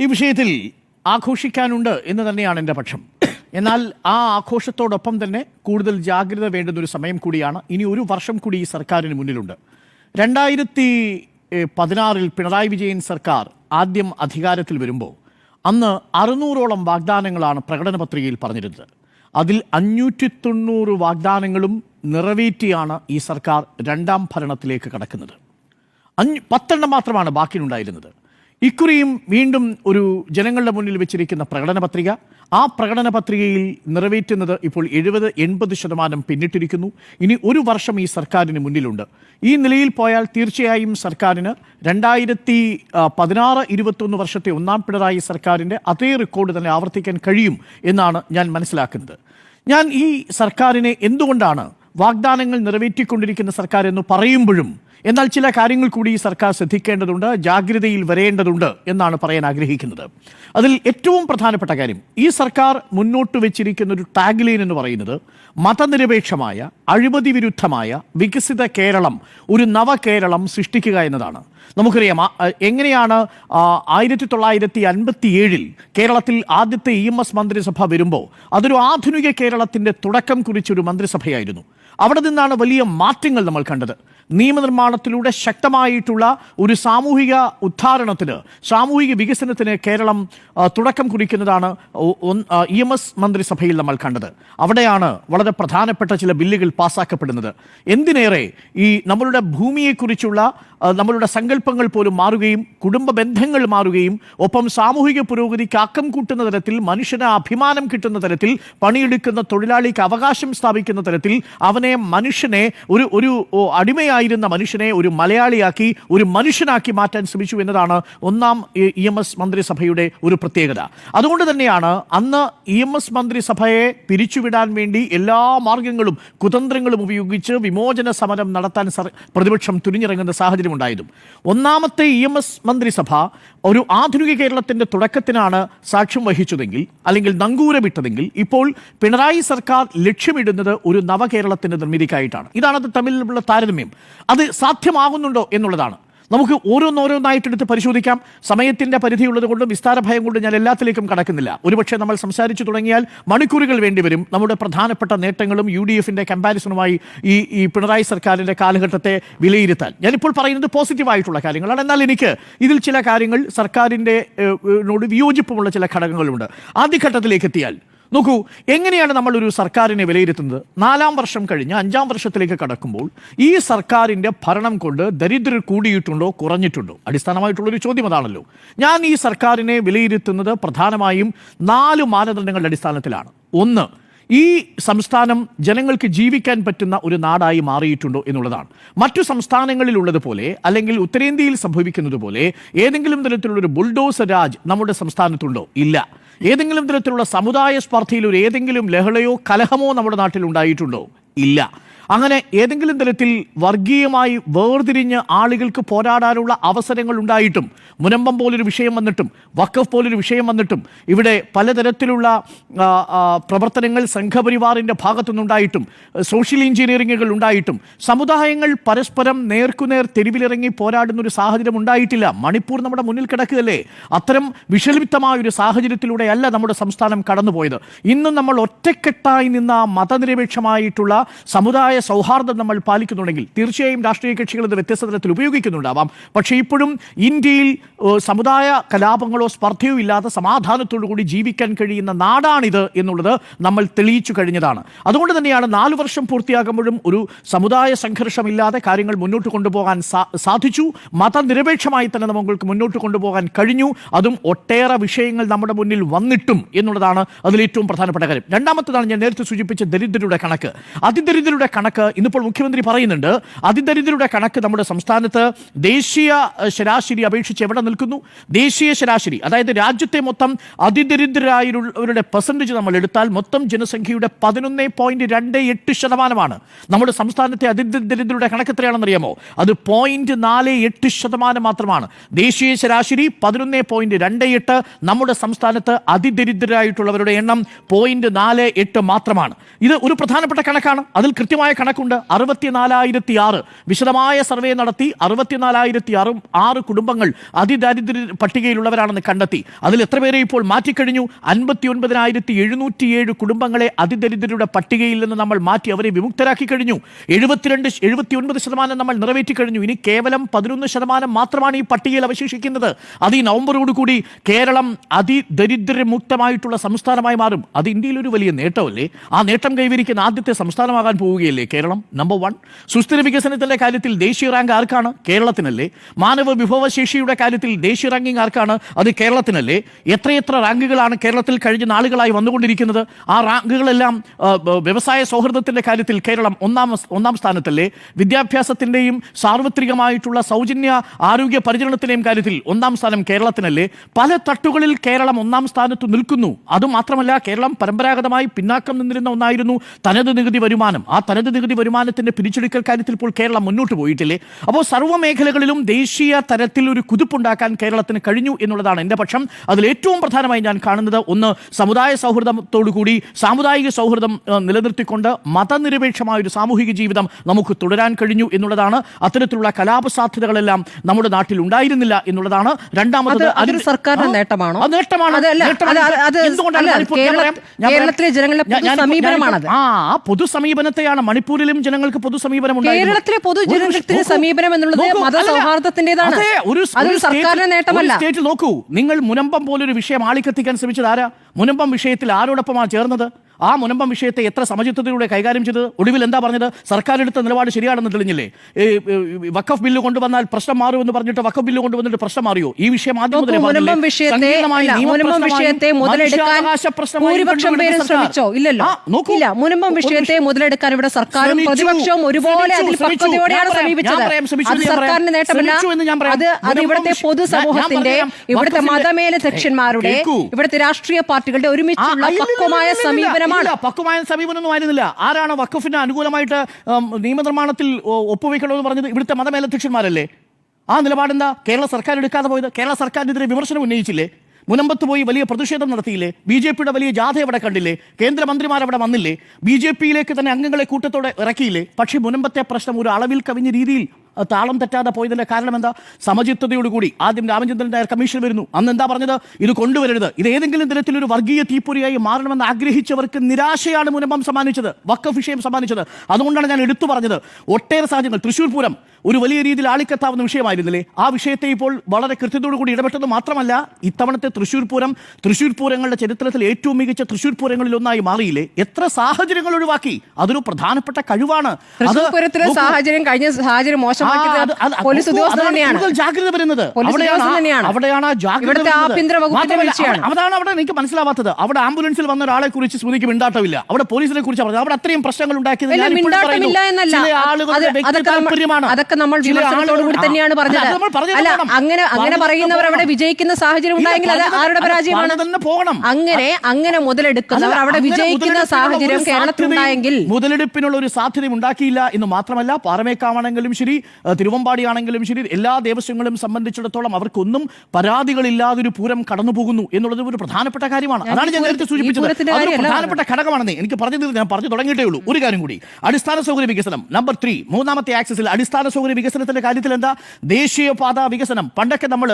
ഈ വിഷയത്തിൽ ആഘോഷിക്കാനുണ്ട് എന്ന് തന്നെയാണ് എന്റെ പക്ഷം. എന്നാൽ ആ ആഘോഷത്തോടൊപ്പം തന്നെ കൂടുതൽ ജാഗ്രത വേണ്ടുന്ന ഒരു സമയം കൂടിയാണ്. ഇനി ഒരു വർഷം കൂടി ഈ സർക്കാരിന് മുന്നിലുണ്ട്. രണ്ടായിരത്തി പതിനാറിൽ പിണറായി വിജയൻ സർക്കാർ ആദ്യം അധികാരത്തിൽ വരുമ്പോൾ അന്ന് അറുന്നൂറോളം വാഗ്ദാനങ്ങളാണ് പ്രകടന പത്രികയിൽ പറഞ്ഞിരുന്നത്. അതിൽ അഞ്ഞൂറ്റി തൊണ്ണൂറ് വാഗ്ദാനങ്ങളും നിറവേറ്റിയാണ് ഈ സർക്കാർ രണ്ടാം ഭരണത്തിലേക്ക് കടക്കുന്നത്. അഞ്ഞ് പത്തെണ്ണം മാത്രമാണ് ബാക്കിയുണ്ടായിരുന്നത് ഇക്കുറിയും വീണ്ടും ഒരു ജനങ്ങളുടെ മുന്നിൽ വെച്ചിരിക്കുന്ന പ്രകടന പത്രിക. ആ പ്രകടന പത്രികയിൽ നിറവേറ്റുന്നത് ഇപ്പോൾ എഴുപത് എൺപത് ശതമാനം പിന്നിട്ടിരിക്കുന്നു. ഇനി ഒരു വർഷം ഈ സർക്കാരിന് മുന്നിലുണ്ട്. ഈ നിലയിൽ പോയാൽ തീർച്ചയായും സർക്കാരിന് രണ്ടായിരത്തി പതിനാറ് ഇരുപത്തൊന്ന് വർഷത്തെ ഒന്നാം പിണറായി സർക്കാരിന്റെ അതേ റെക്കോർഡ് തന്നെ ആവർത്തിക്കാൻ കഴിയും എന്നാണ് ഞാൻ മനസ്സിലാക്കുന്നത്. ഞാൻ ഈ സർക്കാരിനെ എന്തുകൊണ്ടാണ് വാഗ്ദാനങ്ങൾ നിറവേറ്റിക്കൊണ്ടിരിക്കുന്ന സർക്കാർ എന്ന് പറയുമ്പോഴും എന്നാൽ ചില കാര്യങ്ങൾ കൂടി സർക്കാർ ശ്രദ്ധിക്കേണ്ടതുണ്ട് ജാഗ്രതയിൽ വരേണ്ടതുണ്ട് എന്നാണ് പറയാൻ ആഗ്രഹിക്കുന്നത്. അതിൽ ഏറ്റവും പ്രധാനപ്പെട്ട കാര്യം ഈ സർക്കാർ മുന്നോട്ട് വെച്ചിരിക്കുന്ന ഒരു ടാഗ്ലൈൻ എന്ന് പറയുന്നത് മതനിരപേക്ഷമായ അഴിമതി വിരുദ്ധമായ വികസിത കേരളം ഒരു നവകേരളം സൃഷ്ടിക്കുക എന്നതാണ്. നമുക്കറിയാം എങ്ങനെയാണ് ആയിരത്തി തൊള്ളായിരത്തി അൻപത്തി ഏഴിൽ കേരളത്തിൽ ആദ്യത്തെ ഇ എം എസ് മന്ത്രിസഭ വരുമ്പോൾ അതൊരു ആധുനിക കേരളത്തിന്റെ തുടക്കം കുറിച്ചൊരു മന്ത്രിസഭയായിരുന്നു. അവിടെ നിന്നാണ് വലിയ മാറ്റങ്ങൾ നമ്മൾ കണ്ടത്. നിയമനിർമ്മാണത്തിലൂടെ ശക്തമായിട്ടുള്ള ഒരു സാമൂഹിക ഉദ്ധാരണത്തിന് സാമൂഹിക വികസനത്തിന് കേരളം തുടക്കം കുറിക്കുന്നതാണ് ഇ എം എസ് മന്ത്രിസഭയിൽ നമ്മൾ കണ്ടത്. അവിടെയാണ് വളരെ പ്രധാനപ്പെട്ട ചില ബില്ലുകൾ പാസ്സാക്കപ്പെടുന്നത് എന്തിനേറെ ഈ നമ്മളുടെ ഭൂമിയെക്കുറിച്ചുള്ള നമ്മളുടെ സങ്കല്പങ്ങൾ പോലും മാറുകയും കുടുംബ ബന്ധങ്ങൾ മാറുകയും ഒപ്പം സാമൂഹിക പുരോഗതിക്ക് ആക്കം കൂട്ടുന്ന തരത്തിൽ മനുഷ്യന് അഭിമാനം കിട്ടുന്ന തരത്തിൽ പണിയെടുക്കുന്ന തൊഴിലാളിക്ക് അവകാശം സ്ഥാപിക്കുന്ന തരത്തിൽ അവനെ മനുഷ്യനെ ഒരു ഒരു അടിമയായിരുന്ന മനുഷ്യനെ ഒരു മലയാളിയാക്കി ഒരു മനുഷ്യനാക്കി മാറ്റാൻ ശ്രമിച്ചു എന്നതാണ് ഒന്നാം ഇ എം എസ് മന്ത്രിസഭയുടെ ഒരു പ്രത്യേകത. അതുകൊണ്ട് തന്നെയാണ് അന്ന് ഇ എം എസ് മന്ത്രിസഭയെ പിരിച്ചുവിടാൻ വേണ്ടി എല്ലാ മാർഗങ്ങളും കുതന്ത്രങ്ങളും ഉപയോഗിച്ച് വിമോചന സമരം നടത്താൻ പ്രതിപക്ഷം തുനിഞ്ഞിറങ്ങുന്ന സാഹചര്യം ഉണ്ടായതും ഒന്നാമത്തെ ഇ എം എസ് മന്ത്രിസഭ ഒരു ആധുനിക കേരളത്തിന്റെ തുടക്കത്തിനാണ് സാക്ഷ്യം വഹിച്ചതെങ്കിൽ അല്ലെങ്കിൽ നങ്കൂരമിട്ടതെങ്കിൽ ഇപ്പോൾ പിണറായി സർക്കാർ ലക്ഷ്യമിടുന്നത് ഒരു നവകേരളത്തിന്റെ നിർമ്മിതിക്കായിട്ടാണ്. ഇതാണ് അത് തമ്മിലുള്ള താരതമ്യം. അത് സാധ്യമാകുന്നുണ്ടോ എന്നുള്ളതാണ്. നമുക്ക് ഓരോന്നോരോന്നായിട്ട് എടുത്ത് പരിശോധിക്കാം. സമയത്തിന്റെ പരിധിയുള്ളത് കൊണ്ടും വിസ്താര ഭയം കൊണ്ടും ഞാൻ എല്ലാത്തിലേക്കും കടക്കുന്നില്ല. ഒരുപക്ഷെ നമ്മൾ സംസാരിച്ചു തുടങ്ങിയാൽ മണിക്കൂറുകൾ വേണ്ടിവരും നമ്മുടെ പ്രധാനപ്പെട്ട നേട്ടങ്ങളും യു ഡി എഫിന്റെ കമ്പാരിസണുമായി ഈ ഈ പിണറായി സർക്കാരിന്റെ കാലഘട്ടത്തെ വിലയിരുത്താൻ. ഞാനിപ്പോൾ പറയുന്നത് പോസിറ്റീവായിട്ടുള്ള കാര്യങ്ങളാണ്. എന്നാൽ എനിക്ക് ഇതിൽ ചില കാര്യങ്ങൾ ഏഹ്, നോട് വിയോജിപ്പുമുള്ള ചില ഘടകങ്ങളുണ്ട്. ആദ്യഘട്ടത്തിലേക്ക് എത്തിയാൽ നോക്കൂ എങ്ങനെയാണ് നമ്മൾ ഒരു സർക്കാരിനെ വിലയിരുത്തുന്നത്? നാലാം വർഷം കഴിഞ്ഞ് അഞ്ചാം വർഷത്തിലേക്ക് കടക്കുമ്പോൾ ഈ സർക്കാരിന്റെ ഭരണം കൊണ്ട് ദരിദ്രർ കൂടിയിട്ടുണ്ടോ കുറഞ്ഞിട്ടുണ്ടോ? അടിസ്ഥാനമായിട്ടുള്ളൊരു ചോദ്യം അതാണല്ലോ ഞാൻ ഈ സർക്കാരിനെ വിലയിരുത്തുന്നത് പ്രധാനമായും നാല് മാനദണ്ഡങ്ങളുടെ അടിസ്ഥാനത്തിലാണ്. ഒന്ന് ഈ സംസ്ഥാനം ജനങ്ങൾക്ക് ജീവിക്കാൻ പറ്റുന്ന ഒരു നാടായി മാറിയിട്ടുണ്ടോ എന്നുള്ളതാണ്. മറ്റു സംസ്ഥാനങ്ങളിലുള്ളതുപോലെ അല്ലെങ്കിൽ ഉത്തരേന്ത്യയിൽ സംഭവിക്കുന്നത് പോലെ ഏതെങ്കിലും തരത്തിലുള്ള ഒരു ബുൾഡോസർ രാജ് നമ്മുടെ സംസ്ഥാനത്തുണ്ടോ? ഇല്ല. ഏതെങ്കിലും തരത്തിലുള്ള സമുദായ സ്പർദ്ധയിൽ ഒരു ഏതെങ്കിലും ലഹളയോ കലഹമോ നമ്മുടെ നാട്ടിൽ ഉണ്ടായിട്ടുണ്ടോ? ഇല്ല. അങ്ങനെ ഏതെങ്കിലും തരത്തിൽ വർഗീയമായി വേർതിരിഞ്ഞ് ആളുകൾക്ക് പോരാടാനുള്ള അവസരങ്ങൾ ഉണ്ടായിട്ടും മുനമ്പം പോലൊരു വിഷയം വന്നിട്ടും വക്കഫ് പോലൊരു വിഷയം വന്നിട്ടും ഇവിടെ പലതരത്തിലുള്ള പ്രവർത്തനങ്ങൾ സംഘപരിവാറിന്റെ ഭാഗത്തുനിന്നുണ്ടായിട്ടും സോഷ്യൽ എഞ്ചിനീയറിങ്ങുകൾ ഉണ്ടായിട്ടും സമുദായങ്ങൾ പരസ്പരം നേർക്കുനേർ തെരുവിലിറങ്ങി പോരാടുന്ന ഒരു സാഹചര്യം ഉണ്ടായിട്ടില്ല. മണിപ്പൂർ നമ്മുടെ മുന്നിൽ കിടക്കുകയല്ലേ? അത്തരം വിഷലിപ്തമായ ഒരു സാഹചര്യത്തിലൂടെയല്ല നമ്മുടെ സംസ്ഥാനം കടന്നുപോയത്. ഇന്ന് നമ്മൾ ഒറ്റക്കെട്ടായി നിന്ന മതനിരപേക്ഷമായിട്ടുള്ള സമുദായ സൗഹാർദ്ദം നമ്മൾ പാലിക്കുന്നുണ്ടെങ്കിൽ തീർച്ചയായും രാഷ്ട്രീയ കക്ഷികൾ ഇത് വ്യത്യസ്ത തരത്തിൽ ഉപയോഗിക്കുന്നുണ്ടാവാം. പക്ഷേ ഇപ്പോഴും ഇന്ത്യയിൽ സമുദായ കലാപങ്ങളോ സ്പർദ്ധയോ ഇല്ലാതെ സമാധാനത്തോടു കൂടി ജീവിക്കാൻ കഴിയുന്ന നാടാണിത് എന്നുള്ളത് നമ്മൾ തെളിയിച്ചു കഴിഞ്ഞതാണ്. അതുകൊണ്ട് തന്നെയാണ് നാലു വർഷം പൂർത്തിയാകുമ്പോഴും ഒരു സമുദായ സംഘർഷമില്ലാതെ കാര്യങ്ങൾ മുന്നോട്ട് കൊണ്ടുപോകാൻ സാധിച്ചു. മതനിരപേക്ഷമായി തന്നെ നമുക്ക് മുന്നോട്ട് കൊണ്ടുപോകാൻ കഴിഞ്ഞു. അതും ഒട്ടേറെ വിഷയങ്ങൾ നമ്മുടെ മുന്നിൽ വന്നിട്ടും എന്നുള്ളതാണ് അതിൽ ഏറ്റവും പ്രധാനപ്പെട്ട കാര്യം. രണ്ടാമത്തതാണ് ഞാൻ നേരത്തെ സൂചിപ്പിച്ച ദരിദ്രരുടെ കണക്ക്. അതിദരിദ്രരുടെ കണക്ക് ഇന്നിപ്പോൾ മുഖ്യമന്ത്രി പറയുന്നുണ്ട്. അതിദരിദ്രരുടെ കണക്ക് നമ്മുടെ സംസ്ഥാനത്ത് ദേശീയ ശരാശരി അപേക്ഷിച്ച് എവിടെ നിൽക്കുന്നു? ദേശീയ ശരാശരി അതായത് രാജ്യത്തെ മൊത്തം അതിദരിദ്രരായവരുടെ പെർസെന്റേജ് നമ്മൾ എടുത്താൽ മൊത്തം ജനസംഖ്യയുടെ പതിനൊന്ന് പോയിന്റ് രണ്ട് എട്ട് ശതമാനമാണ്. നമ്മുടെ സംസ്ഥാനത്തെ അതിദരിദ്രരുടെ കണക്ക് എത്രയാണെന്ന് അറിയാമോ അത് പോയിന്റ് നാല് എട്ട് ശതമാനം മാത്രമാണ്. ദേശീയ ശരാശരി പതിനൊന്ന് പോയിന്റ് രണ്ട് എട്ട് നമ്മുടെ സംസ്ഥാനത്ത് അതിദരിദ്രരായിട്ടുള്ളവരുടെ എണ്ണം പോയിന്റ് നാല് എട്ട് മാത്രമാണ്. ഇത് ഒരു പ്രധാനപ്പെട്ട കണക്കാണ്. അതിൽ കൃത്യമായ കണക്കുണ്ട്. അറുപത്തിനാലായിരത്തി ആറ് വിശദമായ സർവേ നടത്തി അറുപത്തിനാലായിരത്തി ആറും ആറ് കുടുംബങ്ങൾ അതിദാരിദ്ര്യ പട്ടികയിലുള്ളവരാണെന്ന് കണ്ടെത്തി. അതിൽ എത്ര പേരെ ഇപ്പോൾ മാറ്റിക്കഴിഞ്ഞു? അൻപത്തി ഒൻപതിനായിരത്തി എഴുന്നൂറ്റിയേഴ് കുടുംബങ്ങളെ അതിദരിദ്രരുടെ പട്ടികയിൽ നിന്ന് നമ്മൾ മാറ്റി അവരെ വിമുക്തരാക്കി കഴിഞ്ഞു. എഴുപത്തിരണ്ട് എഴുപത്തി ഒൻപത് ശതമാനം നമ്മൾ നിറവേറ്റി കഴിഞ്ഞു. ഇനി കേവലം പതിനൊന്ന് ശതമാനം മാത്രമാണ് ഈ പട്ടികയിൽ അവശേഷിക്കുന്നത്. അത് ഈ നവംബറോടുകൂടി കേരളം അതിദരിദ്രമുക്തമായിട്ടുള്ള സംസ്ഥാനമായി മാറും. അത് ഇന്ത്യയിൽ ഒരു വലിയ നേട്ടമല്ലേ? ആ നേട്ടം കൈവരിക്കുന്ന ആദ്യത്തെ സംസ്ഥാനമാകാൻ പോവുകയല്ലേ? കേരളം? നമ്പർ വൺ സുസ്ഥിര വികസനത്തിന്റെ കാര്യത്തിൽ ദേശീയ റാങ്ക് ആർക്കാണ്? കേരളത്തിനല്ലേ. മാനവ വിഭവശേഷിയുടെ കാര്യത്തിൽ ദേശീയ റാങ്കിംഗ് ആർക്കാണ്? അത് കേരളത്തിനല്ലേ. എത്രയെത്ര റാങ്കുകളാണ് കേരളത്തിൽ കഴിഞ്ഞ നാളുകളായി വന്നുകൊണ്ടിരിക്കുന്നത്? ആ റാങ്കുകളെല്ലാം വ്യവസായ സൗഹൃദത്തിന്റെ കാര്യത്തിൽ കേരളം ഒന്നാം ഒന്നാം സ്ഥാനത്തല്ലേ. വിദ്യാഭ്യാസത്തിന്റെയും സാർവത്രികമായിട്ടുള്ള സൗജന്യ ആരോഗ്യ പരിചരണത്തിന്റെയും കാര്യത്തിൽ ഒന്നാം സ്ഥാനം കേരളത്തിനല്ലേ. പല തട്ടുകളിൽ കേരളം ഒന്നാം സ്ഥാനത്ത് നിൽക്കുന്നു. അതുമാത്രമല്ല കേരളം പരമ്പരാഗതമായി പിന്നാക്കം നിന്നിരുന്ന ഒന്നായിരുന്നു തനത് നികുതി വരുമാനം. ആ തനത് നികുതി വരുമാനത്തിന്റെ പിരിച്ചെടുക്കൽ കാര്യത്തിൽ ഇപ്പോൾ കേരളം മുന്നോട്ട് പോയിട്ടില്ലേ? അപ്പോൾ സർവ മേഖലകളിലും ദേശീയ തരത്തിൽ ഒരു കുതിപ്പുണ്ടാക്കാൻ കേരളത്തിന് കഴിഞ്ഞു എന്നുള്ളതാണ് എന്റെ പക്ഷം. അതിൽ ഏറ്റവും പ്രധാനമായി ഞാൻ കാണുന്നത് ഒന്ന് സമുദായ സൗഹൃദത്തോടു കൂടി സാമുദായിക സൗഹൃദം നിലനിർത്തിക്കൊണ്ട് മതനിരപേക്ഷമായ ഒരു സാമൂഹിക ജീവിതം നമുക്ക് തുടരാൻ കഴിഞ്ഞു എന്നുള്ളതാണ്. അത്തരത്തിലുള്ള കലാപ സാധ്യതകളെല്ലാം നമ്മുടെ നാട്ടിൽ ഉണ്ടായിരുന്നില്ല എന്നുള്ളതാണ് രണ്ടാമത് അത് അതൊരു സർക്കാരിന്റെ നേട്ടമാണോ? നേട്ടമാണ്. കേരളത്തിലെ ജനങ്ങളുടെ ആ പൊതു സമീപനത്തെയാണ് മണിപ്പൂരിലും ജനങ്ങൾക്ക് പൊതു സമീപനം. കേരളത്തിലെ പൊതുജനത്തിന് സമീപനം എന്നുള്ളത് മതസൗഹാർദ്ദത്തിന്റേതാണ്. ഒരു അതൊരു സ്റ്റേറ്റ്- സർക്കാരിന്റെ നേട്ടമല്ല. ഒരു സ്റ്റേറ്റിൽ നോക്കൂ നിങ്ങൾ മുനമ്പം പോലൊരു വിഷയം ആളിക്കത്തിക്കാൻ ശ്രമിച്ചത് ആരാ മുനമ്പം വിഷയത്തിൽ ആരോടൊപ്പമാണ് ചേർന്നത് ആ മുനമ്പം വിഷയത്തെ എത്ര സമചിത്വത്തിലൂടെ കൈകാര്യം ചെയ്തത്? ഒടുവിൽ എന്താ പറഞ്ഞത്? സർക്കാർ എടുത്ത നിലപാട് ശരിയാണെന്ന് തെളിഞ്ഞില്ലേ? വഖഫ് ബില്ല് കൊണ്ടുവന്നാൽ പ്രശ്നം മാറുമെന്ന് പറഞ്ഞിട്ട് വഖഫ് ബില്ല് കൊണ്ടുവന്നിട്ട് പ്രശ്നം മാറിയോ? ഈ വിഷയം ആദ്യം? മുനമ്പം വിഷയത്തെ മുതലെടുക്കാൻ ഇവിടെ സർക്കാരും പ്രതിപക്ഷവും ഒരുപോലെ അതിൽ. പക്വതയോടെയാണ് സമീപിച്ചത്. അത് സർക്കാരിന്റെ നേട്ടമല്ല. ഇവിടുത്തെ പൊതുസമൂഹത്തിന്റെ ഇവിടുത്തെ മതമേലധ്യക്ഷന്മാരുടെ ഇവിടുത്തെ രാഷ്ട്രീയ പാർട്ടികളുടെ ഒരുമിച്ചുള്ള പക്വമായ ഇല്ല, ഇല്ല, പക്വമായ സമീപനമൊന്നും ആയിരുന്നില്ല. ആരാണ് വഖഫിന് അനുകൂലമായിട്ട് നിയമനിർമ്മാണത്തിൽ ഒപ്പുവെക്കണമെന്ന് പറഞ്ഞത് ഇവിടുത്തെ മതമേലധ്യക്ഷന്മാരല്ലേ? ആ നിലപാടെന്താ? കേരള സർക്കാർ എടുക്കാതെ പോയത്? കേരള സർക്കാരിനെതിരെ വിമർശനം ഉന്നയിച്ചില്ലേ? മുനമ്പത്ത് പോയി വലിയ പ്രതിഷേധം നടത്തിയില്ലേ? ബി ജെ പിയുടെ വലിയ ജാഥ അവിടെ കണ്ടില്ലേ? കേന്ദ്രമന്ത്രിമാർ അവിടെ വന്നില്ലേ? ബി ജെ പിയിലേക്ക് തന്നെ അംഗങ്ങളെ കൂട്ടത്തോടെ ഇറക്കിയില്ലേ? പക്ഷേ മുനമ്പത്തെ പ്രശ്നം ഒരു അളവിൽ കവിഞ്ഞ രീതിയിൽ താളം തെറ്റാതെ പോയതിന്റെ കാരണം എന്താ? സമചിത്തതയോടുകൂടി. ആദ്യം രാമചന്ദ്രൻ നായർ കമ്മീഷൻ വരുന്നു. അന്ന് എന്താ പറഞ്ഞത്? ഇത് കൊണ്ടുവരരുത്. ഇത് ഏതെങ്കിലും തരത്തിൽ ഒരു വർഗീയ തീപ്പൊരിയായി മാറണമെന്ന് ആഗ്രഹിച്ചവർക്ക് നിരാശയാണ് മുനമ്പം സമ്മാനിച്ചത്. വക്കഫ് വിഷയം സമ്മാനിച്ചത്. അതുകൊണ്ടാണ് ഞാൻ എടുത്തു പറഞ്ഞത്. ഒട്ടേറെ സാഹചര്യങ്ങൾ. തൃശ്ശൂർ പൂരം. ഒരു വലിയ രീതിയിൽ ആളിക്കത്താവുന്ന വിഷയമായിരുന്നില്ലേ? ആ വിഷയത്തെ ഇപ്പോൾ വളരെ കൃത്യതയോടു കൂടി ഇടപെട്ടത് മാത്രമല്ല ഇത്തവണത്തെ തൃശ്ശൂർ പൂരം തൃശ്ശൂർ പൂരങ്ങളുടെ ചരിത്രത്തിൽ ഏറ്റവും മികച്ച തൃശ്ശൂർ പൂരങ്ങളിൽ ഒന്നായി മാറിയില്ലേ? എത്ര സാഹചര്യങ്ങൾ ഒഴിവാക്കി? അതൊരു പ്രധാനപ്പെട്ട കഴിവാണ്. സാഹചര്യം കഴിഞ്ഞ സാഹചര്യം പോലീസ് ജാഗ്രത വരുന്നത്. അവിടെയാണ് അതാണ് അവിടെ എനിക്ക് മനസ്സിലാവാത്തത്. അവിടെ ആംബുലൻസിൽ വന്ന ഒരാളെ കുറിച്ച് സ്മൃതിക്ക് മിണ്ടാട്ടമില്ല. അവിടെ പോലീസിനെ കുറിച്ച് പറഞ്ഞത്. അവിടെ അത്രയും പ്രശ്നങ്ങൾ ഉണ്ടാക്കിയത് ഞാൻ ഇപ്പോഴും മിണ്ടാട്ടമില്ല പറയുന്നു. എന്നല്ല. ചില അത് ആളുകളുടെ വ്യക്തി താല്പര്യമാണ്. അതൊക്കെ നമ്മൾ വിമർശനത്തോടു കൂടി തന്നെയാണ് പറഞ്ഞത്. അല്ല അങ്ങനെ അങ്ങനെ പറയുന്നവർ അവിടെ വിജയിക്കുന്ന സാഹചര്യം ഉണ്ടായെങ്കിൽ അത് ആരുടെ പരാജയമാണ്? അങ്ങനെ അങ്ങനെ മുതലെടുക്കുന്നവർ അവിടെ വിജയിക്കുന്ന സാഹചര്യം ഉണ്ടായെങ്കിൽ മുതലെടുപ്പിനുള്ള ഒരു സാധ്യത ഉണ്ടാക്കിയില്ല എന്ന് മാത്രമല്ല പാറമേക്കാവാണെങ്കിലും ശരി തിരുവമ്പാടി ആണെങ്കിലും ശരി എല്ലാ ദേവസ്വങ്ങളും സംബന്ധിച്ചിടത്തോളം അവർക്കൊന്നും പരാതികളില്ലാതെ ഒരു പൂരം കടന്നു പോകുന്നു എന്നുള്ളത് ഒരു പ്രധാനപ്പെട്ട കാര്യമാണ്. അതാണ് ഞാൻ നേരത്തെ സൂചിപ്പിച്ചത്. അതൊരു പ്രധാനപ്പെട്ട ഘടകമാണെന്ന്. എനിക്ക് പറഞ്ഞു ഞാൻ പറഞ്ഞു തുടങ്ങിയിട്ടേ ഉള്ളൂ. ഒരു കാര്യം കൂടി. അടിസ്ഥാന സൗകര്യ വികസനം. Number three. മൂന്നാമത്തെ ആക്സിസിൽ അടിസ്ഥാന സൗകര്യ വികസനത്തിന്റെ കാര്യത്തിൽ എന്താ ദേശീയപാത വികസനം. പണ്ടൊക്കെ നമ്മൾ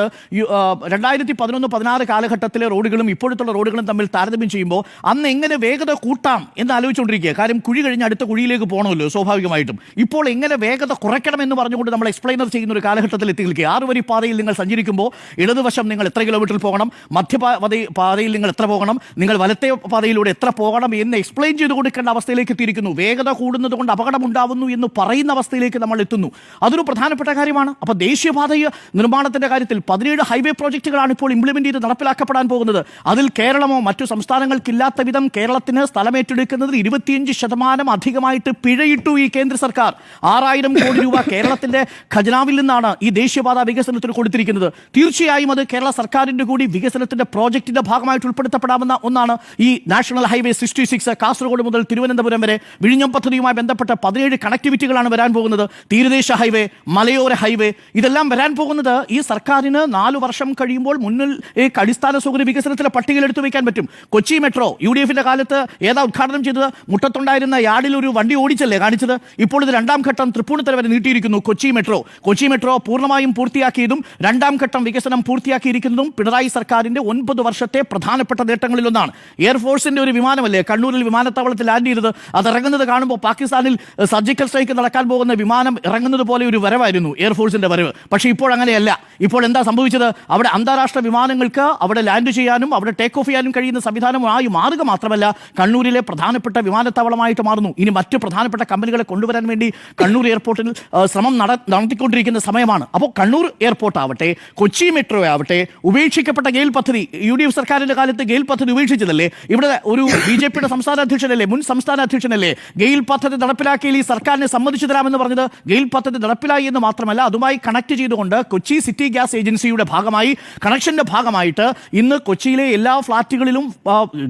രണ്ടായിരത്തി പതിനൊന്ന് പതിനാറ് കാലഘട്ടത്തിലെ റോഡുകളും ഇപ്പോഴത്തുള്ള റോഡുകളും തമ്മിൽ താരതമ്യം ചെയ്യുമ്പോൾ അന്ന് എങ്ങനെ വേഗത കൂട്ടാം എന്ന് ആലോചിച്ചുകൊണ്ടിരിക്കുക. കാര്യം കുഴി കഴിഞ്ഞ് അടുത്ത കുഴിയിലേക്ക് പോകണമല്ലോ സ്വാഭാവികമായിട്ടും. ഇപ്പോൾ എങ്ങനെ വേഗത കുറയ്ക്കണം എന്ന് പറഞ്ഞുകൊണ്ട് നമ്മൾ എക്സ്പ്ലെയിനർ ചെയ്യുന്ന ഒരു കാലഘട്ടത്തിൽ എത്തി നിൽക്കുക ആറ് വരി പാതയിൽ നിങ്ങൾ സഞ്ചരിക്കുമ്പോൾ ഇടതുവശം നിങ്ങൾ എത്ര കിലോമീറ്റർ പോകണം? മധ്യപാത പാതയിൽ നിങ്ങൾ എത്ര പോകണം? നിങ്ങൾ വലത്തെ പാതയിലൂടെ എത്ര പോകണം എന്ന് എക്സ്പ്ലെയിൻ ചെയ്ത് കൊടുക്കേണ്ട അവസ്ഥയിലേക്ക് എത്തിയിരിക്കുന്നു. വേഗത കൂടുന്നത് കൊണ്ട് അപകടം ഉണ്ടാവുന്നു എന്ന് പറയുന്ന അവസ്ഥയിലേക്ക് നമ്മൾ എത്തുന്നു. അതൊരു പ്രധാനപ്പെട്ട കാര്യമാണ്. അപ്പോൾ ദേശീയപാത നിർമ്മാണത്തിന്റെ കാര്യത്തിൽ പതിനേഴ് ഹൈവേ പ്രോജക്റ്റുകളാണ് ഇപ്പോൾ ഇംപ്ലിമെന്റ് ചെയ്ത് നടപ്പിലാക്കപ്പെടാൻ പോകുന്നത്. അതിൽ കേരളമോ മറ്റു സംസ്ഥാനങ്ങൾക്കില്ലാത്ത വിധം കേരളത്തിന് സ്ഥലമേറ്റെടുക്കുന്നത് ഇരുപത്തിയഞ്ച് ശതമാനം അധികമായിട്ട് പിഴയിട്ടു ഈ കേന്ദ്ര സർക്കാർ. ആറായിരം കോടി രൂപ കേരളത്തിന്റെ ഖജനാവിൽ നിന്നാണ് ഈ ദേശീയപാത വികസനത്തിന് കൊടുത്തിരിക്കുന്നത്. തീർച്ചയായും അത് കേരള സർക്കാരിന്റെ കൂടി വികസനത്തിന്റെ പ്രോജക്റ്റിന്റെ ഭാഗമായിട്ട് ഉൾപ്പെടുത്തപ്പെടാമെന്ന ഒന്നാണ് ഈ national highway sixty six Kasaragod മുതൽ തിരുവനന്തപുരം വരെ വിഴിഞ്ഞം പദ്ധതിയുമായി ബന്ധപ്പെട്ട പതിനേഴ് കണക്ടിവിറ്റികളാണ് വരാൻ പോകുന്നത്. തീരദേശ ഹൈവേ മലയോര ഹൈവേ ഇതെല്ലാം വരാൻ പോകുന്നത് ഈ സർക്കാരിന് നാലു വർഷം കഴിയുമ്പോൾ മുന്നിൽ ഈ അടിസ്ഥാന സൗകര്യ വികസനത്തിലെ പട്ടികയിൽ എടുത്തു വയ്ക്കാൻ പറ്റും. കൊച്ചി മെട്രോ യു ഡി എഫിന്റെ കാലത്ത് ഏതാ ഉദ്ഘാടനം ചെയ്തത്? മുട്ടത്തുണ്ടായിരുന്ന യാർഡിൽ ഒരു വണ്ടി ഓടിച്ചല്ലേ കാണിച്ചത്? ഇപ്പോൾ ഇത് രണ്ടാം ഘട്ടം തൃപ്പൂണിത്തറ വരെ നീട്ടിയിരിക്കുന്നു കൊച്ചി മെട്രോ. കൊച്ചി മെട്രോ പൂർണമായും പൂർത്തിയാക്കിയതും രണ്ടാം ഘട്ടം വികസനം പൂർത്തിയാക്കിയിരിക്കുന്നതും പിണറായി സർക്കാരിന്റെ ഒൻപത് വർഷത്തെ പ്രധാനപ്പെട്ട നേട്ടങ്ങളിലൊന്നാണ്. എയർഫോഴ്സിന്റെ ഒരു വിമാനമല്ലേ? കണ്ണൂരിൽ വിമാനത്താവളത്തിൽ ലാൻഡ് ചെയ്തത്. അത് ഇറങ്ങുന്നത് കാണുമ്പോൾ പാകിസ്ഥാനിൽ സർജിക്കൽ സ്ട്രൈക്ക് നടക്കാൻ പോകുന്ന വിമാനം ഇറങ്ങുന്നത് പോലെ ഒരു വരവായിരുന്നു എയർഫോഴ്സിന്റെ വരവ്. പക്ഷേ ഇപ്പോൾ അങ്ങനെയല്ല. ഇപ്പോൾ എന്താ സംഭവിച്ചത്? അവിടെ അന്താരാഷ്ട്ര വിമാനങ്ങൾക്ക് അവിടെ ലാൻഡ് ചെയ്യാനും അവിടെ ടേക്ക് ഓഫ് ചെയ്യാനും കഴിയുന്ന സംവിധാനമായി മാറുക മാത്രമല്ല കണ്ണൂരിലെ പ്രധാനപ്പെട്ട വിമാനത്താവളമായിട്ട് മാറുന്നു. ഇനി മറ്റ് പ്രധാനപ്പെട്ട കമ്പനികളെ കൊണ്ടുവരാൻ വേണ്ടി കണ്ണൂർ എയർപോർട്ടിൽ ശ്രമം നട നടത്തിക്കൊണ്ടിരിക്കുന്ന സമയമാണ്. അപ്പോൾ കണ്ണൂർ എയർപോർട്ട് ആവട്ടെ കൊച്ചി മെട്രോ ആവട്ടെ ഉപേക്ഷിക്കപ്പെട്ട ഗെയിൽ പദ്ധതി യു ഡി എഫ് സർക്കാരിന്റെ കാലത്ത് ഗെയിൽ പദ്ധതി ഉപേക്ഷിച്ചതല്ലേ? ഇവിടെ ഒരു ബി ജെ പിയുടെ സംസ്ഥാന അധ്യക്ഷനല്ലേ മുൻ സംസ്ഥാന അധ്യക്ഷനല്ലേ? ഗെയിൽ പദ്ധതി നടപ്പിലാക്കിയിൽ ഈ സർക്കാരിനെ സമ്മതിച്ചു തരാമെന്ന് പറഞ്ഞത് ഗെയിൽ പദ്ധതി നടപ്പിലായി എന്ന് മാത്രമല്ല അതുമായി കണക്ട് ചെയ്തുകൊണ്ട് കൊച്ചി സിറ്റി ഗ്യാസ് ഏജൻസിയുടെ ഭാഗമായി കണക്ഷന്റെ ഭാഗമായിട്ട് ഇന്ന് കൊച്ചിയിലെ എല്ലാ ഫ്ളാറ്റുകളിലും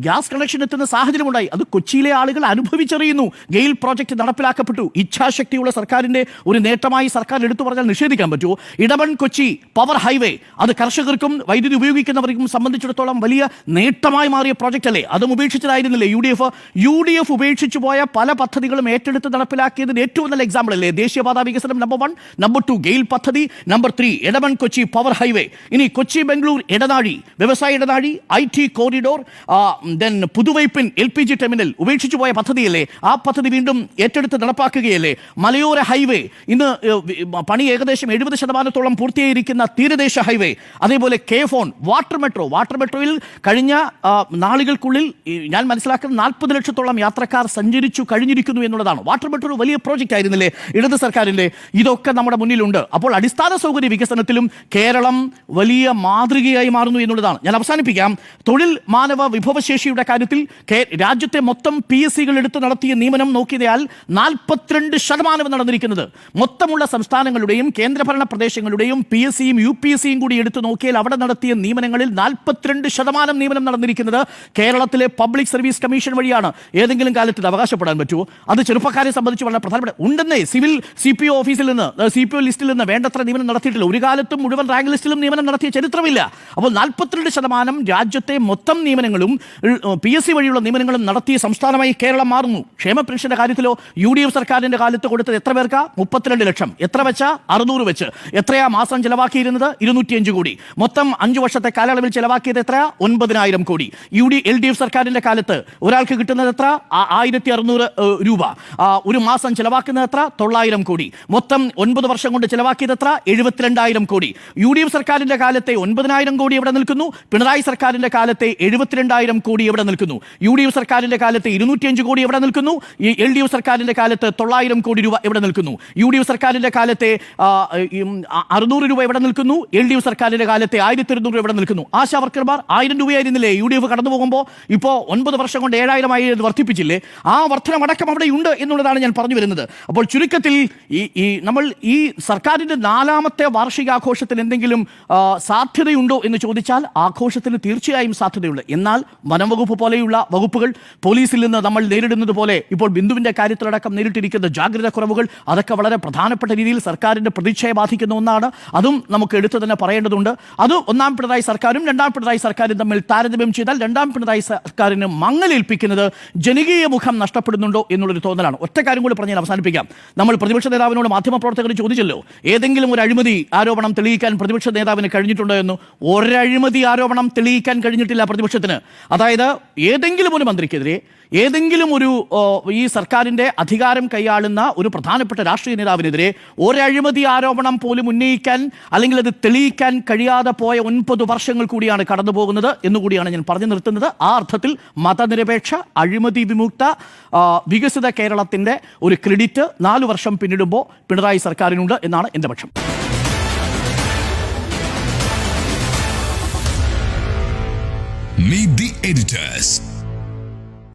ഗ്യാസ് കണക്ഷൻ എത്തുന്ന സാഹചര്യമുണ്ടായി. അത് കൊച്ചിയിലെ ആളുകൾ അനുഭവിച്ചറിയുന്നു. ഗെയിൽ പ്രോജക്റ്റ് നടപ്പിലാക്കപ്പെട്ടു. ഇച്ഛാശക്തിയുള്ള സർക്കാരിന്റെ ഒരു നേട്ടമായി സർക്കാർ എടുത്തു പറഞ്ഞാൽ നിഷേധിക്കാൻ പറ്റൂ ഇടമൺ കൊച്ചി പവർ ഹൈവേ അത് കർഷകർക്കും വൈദ്യുതി ഉപയോഗിക്കുന്നവർക്കും സംബന്ധിച്ചിടത്തോളം വലിയ നേട്ടമായി മാറിയ പ്രോജക്റ്റ് അല്ലേ? അതും ഉപേക്ഷിച്ചതായിരുന്നില്ലേ? U D F U D F ഉപേക്ഷിച്ചു പോയ പല പദ്ധതികളും ഏറ്റെടുത്ത് നടപ്പിലാക്കിയതിന് ഏറ്റവും നല്ല എക്സാമ്പിൾ അല്ലേ? ദേശീയപാത വികസനം number one number two GAIL പദ്ധതി number three Edamon Kochi power highway ഇനി കൊച്ചി ബംഗളൂർ ഇടനാഴി വ്യവസായ ഇടനാഴി I T corridor then Puthuvype L P G terminal ഉപേക്ഷിച്ചു പോയ പദ്ധതിയല്ലേ? ആ പദ്ധതി വീണ്ടും ഏറ്റെടുത്ത് നടപ്പാക്കുകയല്ലേ? മലയോര ഹൈവേ ഇന്ന് പണി ഏകദേശം എഴുപത് ശതമാനത്തോളം പൂർത്തിയായിരിക്കുന്ന തീരദേശ ഹൈവേ അതേപോലെ K phone water metro water മെട്രോയിൽ കഴിഞ്ഞ നാളുകൾക്കുള്ളിൽ ഞാൻ മനസ്സിലാക്കുന്ന നാൽപ്പത് ലക്ഷത്തോളം യാത്രക്കാർ സഞ്ചരിച്ചു കഴിഞ്ഞിരിക്കുന്നു എന്നുള്ളതാണ്. വാട്ടർ മെട്രോ വലിയ പ്രോജക്റ്റ് ആയിരുന്നില്ലേ? ഇടത് സർക്കാരിന്റെ ഇതൊക്കെ നമ്മുടെ മുന്നിലുണ്ട്. അപ്പോൾ അടിസ്ഥാന സൗകര്യ വികസനത്തിലും കേരളം വലിയ മാതൃകയായി മാറുന്നു എന്നുള്ളതാണ്. ഞാൻ അവസാനിപ്പിക്കാം. തൊഴിൽ മാനവ വിഭവശേഷിയുടെ കാര്യത്തിൽ രാജ്യത്തെ മൊത്തം പി എസ് സികൾ എടുത്ത് നടത്തിയ നിയമനം നോക്കിയതാൽ നാൽപ്പത്തിരണ്ട് ശതമാനം നടന്നിരിക്കുന്നത്. മൊത്തമുള്ള സംസ്ഥാനങ്ങളുടെയും കേന്ദ്രഭരണ പ്രദേശങ്ങളുടെയും പി എസ് സിയും യു പി എസ് സിയും കൂടി എടുത്തു നോക്കിയാൽ അവിടെ നടത്തിയ നിയമനങ്ങളിൽ നാൽപ്പത്തിരണ്ട് ശതമാനം നിയമനം നടന്നിരിക്കുന്നത് കേരളത്തിലെ പബ്ലിക് സർവീസ് കമ്മീഷൻ വഴിയാണ്. ഏതെങ്കിലും കാലത്ത് അവകാശപ്പെടാൻ പറ്റുമോ? അത് ചെറുപ്പക്കാരെ സംബന്ധിച്ച് വളരെ പ്രധാനപ്പെട്ട ഉണ്ടെന്നേ സിവിൽ സി പി ഒ ഓഫീസിൽ നിന്ന് സി പി ഒ ലിസ്റ്റിൽ നിന്ന് വേണ്ടത്ര നിയമനം നടത്തിയിട്ടില്ല. ഒരു കാലത്തും മുഴുവൻ റാങ്ക് ലിസ്റ്റിലും നിയമനം നടത്തിയ ചരിത്രമില്ല. അപ്പോൾ നാൽപ്പത്തിരണ്ട് ശതമാനം രാജ്യത്തെ മൊത്തം നിയമനങ്ങളും പി എസ് സി വഴിയുള്ള നിയമനങ്ങളും നടത്തിയ സംസ്ഥാനമായി കേരളം മാറുന്നു. ക്ഷേമ പെൻഷന്റെ കാര്യത്തിലോ യു ഡി എഫ് സർക്കാരിന്റെ കാലത്ത് കൊടുത്തത് എത്ര പേർക്കാ? മുപ്പത്തിരണ്ട് ലക്ഷം. എത്ര വെച്ച? അറുന്നൂറ് വെച്ച്. എത്രയാ മാസം ചിലവാക്കിയിരുന്നത്? ഇരുന്നൂറ്റിയഞ്ച് കോടി. മൊത്തം അഞ്ചു വർഷത്തെ കാലയളവിൽ ചിലവാക്കിയത് എത്ര ഒൻപതിനായിരം കോടി. U D L D F സർക്കാരിന്റെ കാലത്ത് ഒരാൾക്ക് കിട്ടുന്നത് എത്ര? ആയിരത്തി അറുന്നൂറ് രൂപ. ഒരു മാസം ചിലവാക്കുന്നത് എത്ര? തൊള്ളായിരം കോടി. മൊത്തം ഒൻപത് വർഷം കൊണ്ട് ചിലവാക്കിയത് എത്ര എഴുപത്തിരണ്ടായിരം കോടി. യു ഡി എഫ് സർക്കാരിന്റെ കാലത്തെ ഒൻപതിനായിരം കോടി ഇവിടെ നിൽക്കുന്നു? പിണറായി സർക്കാരിന്റെ കാലത്തെ എഴുപത്തിരണ്ടായിരം കോടി ഇവിടെ നിൽക്കുന്നു? യു ഡി എഫ് സർക്കാരിന്റെ കാലത്തെ ഇരുന്നൂറ്റിയഞ്ച് കോടി ഇവിടെ നിൽക്കുന്നു? ഈ എൽ ഡി എഫ് സർക്കാരിന്റെ കാലത്ത് തൊള്ളായിരം കോടി രൂപ ഇവിടെ നിൽക്കുന്നു? യു ഡി എഫ് സർക്കാരിന്റെ കാലത്തെ അറുന്നൂറ് രൂപ ഇവിടെ നിൽക്കുന്നു? എൽ ഡി എഫ് സർക്കാരിന്റെ കാലത്തെ ആയിരത്തി ഇരുന്നൂറ് ഇവിടെ നിൽക്കുന്നു? ആശാ വർക്കർമാർ ആയിരം രൂപയായിരുന്നില്ലേ യു ഡി എഫ് കടന്നു പോകുമ്പോൾ ഇപ്പോൾ ഒൻപത് വർഷം കൊണ്ട് ഏഴായിരമായി വർദ്ധിപ്പിച്ചില്ലേ? ആ വർധനമടക്കം അവിടെ ഉണ്ട് എന്നുള്ളതാണ് ഞാൻ പറഞ്ഞു വരുന്നത്. അപ്പോൾ ചുരുക്കത്തിൽ ഈ ഈ നമ്മൾ ഈ സർക്കാരിന്റെ നാലാമത്തെ വാർഷികാഘോഷത്തിൽ എന്തെങ്കിലും സാധ്യതയുണ്ടോ എന്ന് ചോദിച്ചാൽ ആഘോഷത്തിന് തീർച്ചയായും സാധ്യതയുണ്ട്. എന്നാൽ വനംവകുപ്പ് പോലെയുള്ള വകുപ്പുകൾ പോലീസിൽ നിന്ന് നമ്മൾ നേരിടുന്നത് പോലെ ഇപ്പോൾ ബിന്ദുവിന്റെ കാര്യത്തിലടക്കം നേരിട്ടിരിക്കുന്ന ജാഗ്രത കുറവുകൾ അതൊക്കെ വളരെ പ്രധാനപ്പെട്ട രീതിയിൽ സർക്കാരിന്റെ പ്രതീക്ഷയെ ബാധിക്കുന്ന ഒന്നാണ്. അതും നമുക്ക് എടുത്തു തന്നെ പറയേണ്ടതുണ്ട്. അത് ഒന്നാം പിണറായി സർക്കാരും രണ്ടാം പിണറായി സർക്കാരും തമ്മിൽ താരതമ്യം ചെയ്താൽ രണ്ടാം പിണറായി സർക്കാരിന് മങ്ങലേൽപ്പിക്കുന്നത് ജനകീയ മുഖം നഷ്ടപ്പെടുന്നുണ്ടോ എന്നുള്ളൊരു തോന്നലാണ്. ഒറ്റ കാര്യം കൂടി പറഞ്ഞാൽ അവസാനിപ്പിക്കാം. നമ്മൾ പ്രതിപക്ഷ നേതാവിനോട് മാധ്യമപ്രവർത്തകർ ചോദിച്ചല്ലോ ഏതെങ്കിലും ഒരു അഴിമതി ആരോപണം തെളിയിക്കാൻ പ്രതിപക്ഷ നേതാവിന് കഴിഞ്ഞിട്ടുണ്ടോ എന്ന്. ഒരഴിമതി ആരോപണം തെളിയിക്കാൻ കഴിഞ്ഞിട്ടില്ല പ്രതിപക്ഷത്തിന്. അതായത് ഏതെങ്കിലും ഒരു മന്ത്രിക്കെതിരെ ഏതെങ്കിലും ഒരു ഈ സർക്കാരിന്റെ അധികാരം കൈയാളുന്ന ഒരു പ്രധാനപ്പെട്ട രാഷ്ട്രീയ നേതാവിനെതിരെ ഒരഴിമതി ആരോപണം പോലും ഉന്നയിക്കാൻ അല്ലെങ്കിൽ അത് തെളിയിക്കാൻ കഴിയാതെ പോയ ഒൻപത് വർഷങ്ങൾ കൂടിയാണ് കടന്നു പോകുന്നത് എന്നുകൂടിയാണ് ഞാൻ പറഞ്ഞു നിർത്തുന്നത് ആ അർത്ഥത്തിൽ മതനിരപേക്ഷ അഴിമതി വിമുക്ത വികസിത കേരളത്തിന്റെ ഒരു ക്രെഡിറ്റ് നാല് വർഷം പിന്നിടുമ്പോൾ പിണറായി സർക്കാരിനുണ്ട് എന്നാണ് എന്റെ പക്ഷം Meet the editors.